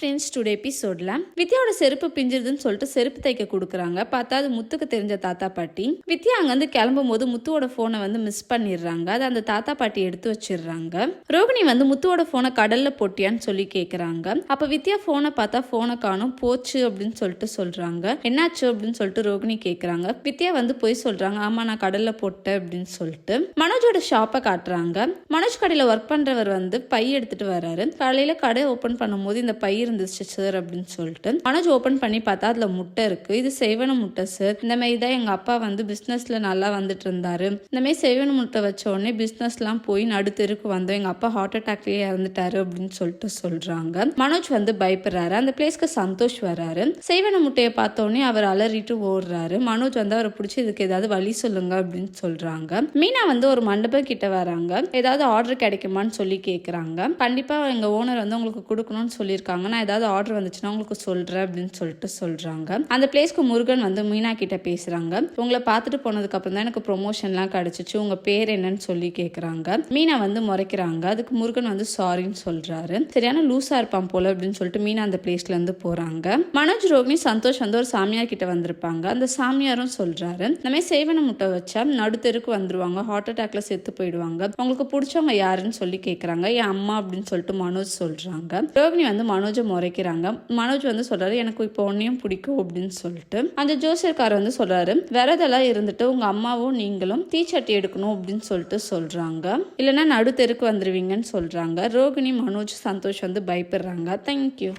Friends today எபிசோட்ல வித்யாவோட செருப்பு பிஞ்சிருதுன்னு சொல்லிட்டு செருப்பு தைக்க கொடுக்குறாங்க. பார்த்தா அது முத்துக்கு தெரிஞ்ச தாத்தா பாட்டி. வித்யா அங்கேருந்து கிளம்பும் போது முத்துவோட ஃபோனை வந்து மிஸ் பண்ணிடுறாங்க. அதை அந்த தாத்தா பாட்டி எடுத்து வச்சிடுறாங்க. ரோகிணி வந்து முத்துவோட ஃபோனை கடல்ல போட்டியான்னு சொல்லி கேட்குறாங்க அப்போ வித்யா ஃபோனை பார்த்தா ஃபோனை காணும். போச்சு அப்படின்னு சொல்லிட்டு சொல்றாங்க. என்னாச்சு அப்படின்னு சொல்லிட்டு ரோகிணி கேட்குறாங்க வித்யா வந்து போய் சொல்றாங்க. ஆமா நான் கடல்ல போட்டேன் அப்படின்னு சொல்லிட்டு. மனோஜோட ஷாப்பை காட்டுறாங்க. மனோஜ் கடையில் ஒர்க் பண்றவர் வந்து பை எடுத்துட்டு வராரு. காலையில கடை ஓப்பன் பண்ணும்போது இந்த பை இருந்துச்சு சார் அப்படின்னு சொல்லிட்டு. மனோஜ் ஓப்பன் பண்ணி பார்த்தா அதுல முட்டை இருக்கு. இது செய்வன முட்டை சார். இந்த மாதிரி தான் எங்க அப்பா வந்து பிசினஸ்ல நல்லா வந்துட்டு இருந்தாரு. இந்த மாதிரி செய்வன முட்டை வச்ச உடனே பிசினஸ்லாம் போய் நடுத்தருக்கு வந்தோம். எங்க அப்பா ஹார்ட் அட்டாக்லயே இறந்துட்டாரு அப்படின்னு சொல்லிட்டு சொல்றாங்க. மனோஜ் வந்து பயப்படுறாரு. அந்த பிளேஸ்க்கு சந்தோஷ் வராரு. செய்வன முட்டையை பார்த்த உடனே அவர் அலறிட்டு ஓடுறாரு. மனோஜ் வந்து அவரை பிடிச்சி இதுக்கு ஏதாவது வழி சொல்லுங்க அப்படின்னு சொல்றாங்க. மீனா வந்து ஒரு மண்டபம் கிட்ட வராங்க. ஏதாவது ஆர்டர் கிடைக்குமான்னு சொல்லி கேக்குறாங்க. கண்டிப்பா எங்க ஓனர் வந்து உங்களுக்கு கொடுக்கணும்னு சொல்லியிருக்காங்க. நான் ஏதாவது ஆர்டர் வந்துச்சுன்னா உங்களுக்கு சொல்கிறேன் அப்படின்னு சொல்லிட்டு சொல்கிறாங்க அந்த பிளேஸ்க்கு முருகன் வந்து மீனா கிட்ட பேசுகிறாங்க உங்களை பார்த்துட்டு போனதுக்கப்புறம் தான் எனக்கு ப்ரொமோஷன்லாம் கிடச்சிச்சு. உங்கள் பேர் என்னன்னு சொல்லி கேட்குறாங்க மீனா வந்து முறைக்கிறாங்க. அதுக்கு முருகன் வந்து சாரின்னு சொல்கிறாரு சரியான லூசா இருப்பான் போல அப்படின்னு சொல்லிட்டு மீனா அந்த பிளேஸ்லேருந்து போகிறாங்க மனோஜ் ரோமி சந்தோஷ் வந்து ஒரு சாமியார் கிட்ட வந்திருப்பாங்க. அந்த சாமியாரும் சொல்றாரு இந்த மாதிரி சேவன முட்டை வச்சா நடுத்தெருக்கு வந்துருவாங்க. ஹார்ட் அட்டாக்ல செத்து போயிடுவாங்க. உங்களுக்கு பிடிச்சவங்க யாருன்னு சொல்லி கேட்குறாங்க என் அம்மா அப்படின்னு சொல்லிட்டு மனோஜ் சொல்றாங்க. ரோகிணி வந்து மனோஜை முறைக்கிறாங்க. மனோஜ் வந்து சொல்றாரு எனக்கு இப்போ ஒன்னையும் பிடிக்கும் அப்படின்னு சொல்லிட்டு. அந்த ஜோசியர்கார் வந்து சொல்றாரு விரதெல்லாம் இருந்துட்டு உங்க அம்மாவும் நீங்களும் தீச்சட்டி எடுக்கணும் அப்படின்னு சொல்லிட்டு சொல்றாங்க. இல்லைன்னா நடுத்தெருக்கு வந்துருவீங்கன்னு சொல்றாங்க. ரோகிணி மனோஜ் சந்தோஷ் வந்து பயப்படுறாங்க. தேங்க்யூ